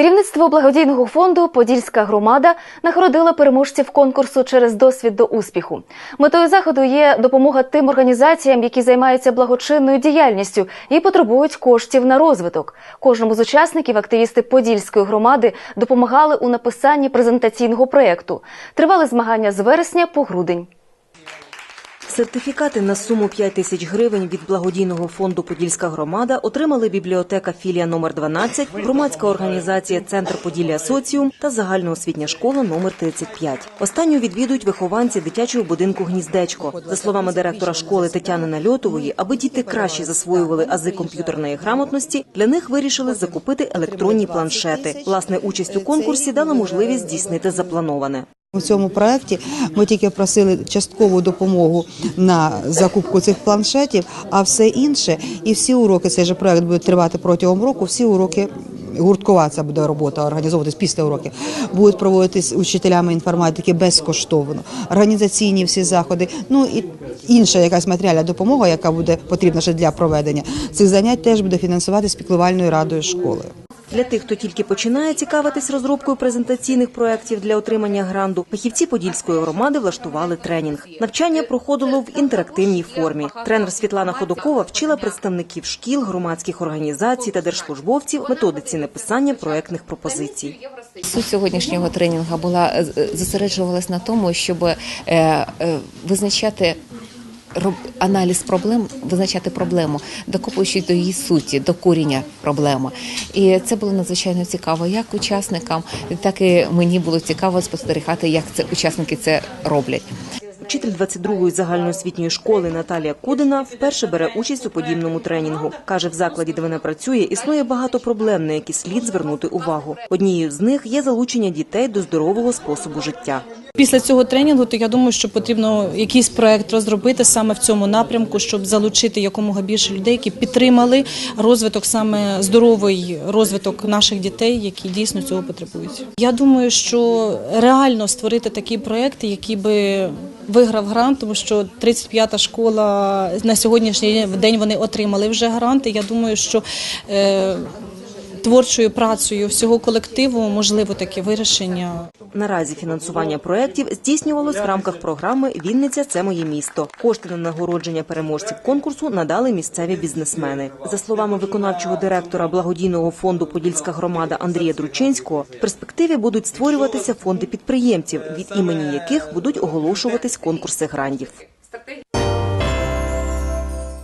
Керівництво благодійного фонду Подільська громада нагородила переможців конкурсу через досвід до успіху. Метою заходу є допомога тим організаціям, які займаються благочинною діяльністю і потребують коштів на розвиток. Кожному з учасників активісти Подільської громади допомагали у написанні презентаційного проєкту. Тривали змагання з вересня по грудень. Сертифікати на суму 5 тисяч гривень від благодійного фонду Подільська громада отримали бібліотека філія номер 12, громадська організація Центр Поділля Соціум та загальноосвітня школа номер 35. Останню відвідують вихованці дитячого будинку Гніздечко. За словами директора школи Тетяни Нальотової, аби діти краще засвоювали ази комп'ютерної грамотності, для них вирішили закупити електронні планшети. Власне, участь у конкурсі дала можливість здійснити заплановане. У цьому проєкті ми тільки просили часткову допомогу на закупку цих планшетів, а все інше і всі уроки, цей же проєкт буде тривати протягом року. Всі уроки гурткова це буде робота організовуватись після уроків, будуть проводитись учителями інформатики безкоштовно, організаційні всі заходи. Ну і інша якась матеріальна допомога, яка буде потрібна ще для проведення цих занять, теж буде фінансуватись піклувальною радою школи. Для тих, хто тільки починає цікавитись розробкою презентаційних проєктів для отримання гранту, фахівці Подільської громади влаштували тренінг. Навчання проходило в інтерактивній формі. Тренер Світлана Ходокова вчила представників шкіл, громадських організацій та держслужбовців методиці написання проєктних пропозицій. Суть сьогоднішнього тренінгу була е, зосереджувалась на тому, щоб е, е, визначати аналіз проблем, визначати проблему, докопуючись до її суті, до коріння проблеми. І це було надзвичайно цікаво як учасникам, так і мені було цікаво спостерігати, як це учасники це роблять. Вчитель 22-ї загальноосвітньої школи Наталія Кудина вперше бере участь у подібному тренінгу. Каже, в закладі, де вона працює, існує багато проблем, на які слід звернути увагу. Однією з них є залучення дітей до здорового способу життя. Після цього тренінгу, то я думаю, що потрібно якийсь проект розробити саме в цьому напрямку, щоб залучити якомога більше людей, які підтримали розвиток саме здоровий розвиток наших дітей, які дійсно цього потребують. Я думаю, що реально створити такі проекти, які би виграв грант, тому що 35-та школа на сьогоднішній день вони отримали вже гранти. Я думаю, що е, творчою працею всього колективу можливо таке вирішення. Наразі фінансування проєктів здійснювалось в рамках програми Вінниця це моє місто. Кошти на нагородження переможців конкурсу надали місцеві бізнесмени. За словами виконавчого директора благодійного фонду Подільська громада Андрія Дручинського, в перспективі будуть створюватися фонди підприємців, від імені яких будуть оголошуватись конкурси грантів.